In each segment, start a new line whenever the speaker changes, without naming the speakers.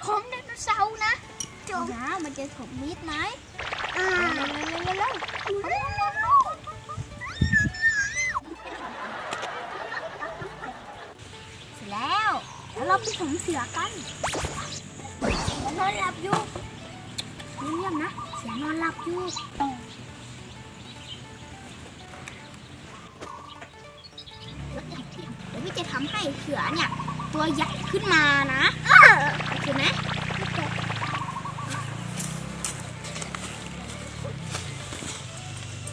ชมไดโนเสาร์นะชมนะมันจะสมมิตรไหมอ่าเร็วเร็วเร็วเร็วเร็วเร็วเสร็จแล้วแล้วเราไปสมเสือกันเสือนอนหลับอยู่เงียบๆนะ เสือนอนหลับอยู่เดี๋ยวพี่จะทำให้เสือเนี่ย ตัวใหญ่ขึ้นมานะ โอเคไหม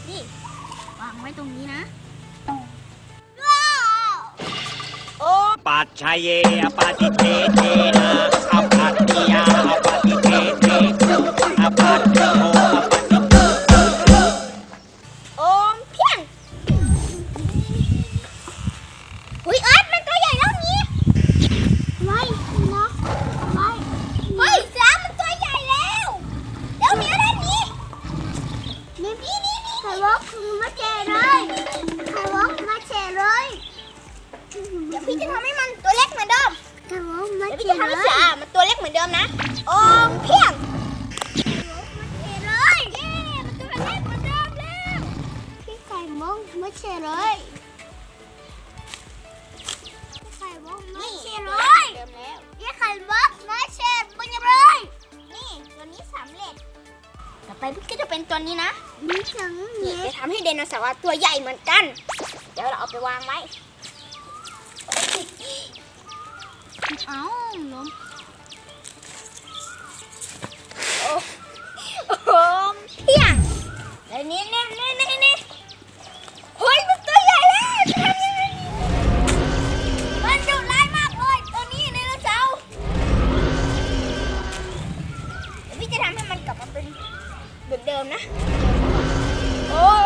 นี่วางไว้ตรงนี้นะโอ้
ปัจชัยเยอปฏิเทเทนะ
นี่นี่นี่ใครวะมาเจเลยใครวะมาเจเลยเดี๋ยวพี่จะทำให้มันตัวเล็กเหมือนเดิม
แต่ว่ามา
เดี๋ยวพี่
เขีย
จะ
น
ทำให้
เล
เสือยมันตัวเล็กเหมือนเดิมนะ โอมเพียงเลยเย้มันตัวเล็กเหมือนเดิมแล้ว
พี่ไข่มุกมาเขียนเลยพี่ไข่มุกมา
นี่
เขียน
เล
เลย
เดิมแล้ว
พี่ไข่มุกมาเขียนเป็นยังไง
นี่ตัวนี้สำเร็จ ต่อไปพี่ก็จะเป็นตัวนี้นะ
มีสัง
นี่
เกต
จะทำให้ไดโนเสาร์อะตัวใหญ่เหมือนกัน เดี๋ยวเราเอาไปวางไว้เอาล้มโอ้โหเพียงแล้วนี่นี่นี่นี่นี่เฮ้ยมันตัวใหญ่แล้วจะทำยังไงดีมันดุร้ายมากเลยตัวนี้ไดโนเสาร์เดี๋ยวพี่จะทำให้มันกลับมาเป็นเหมือนเดิมนะ โอ้ย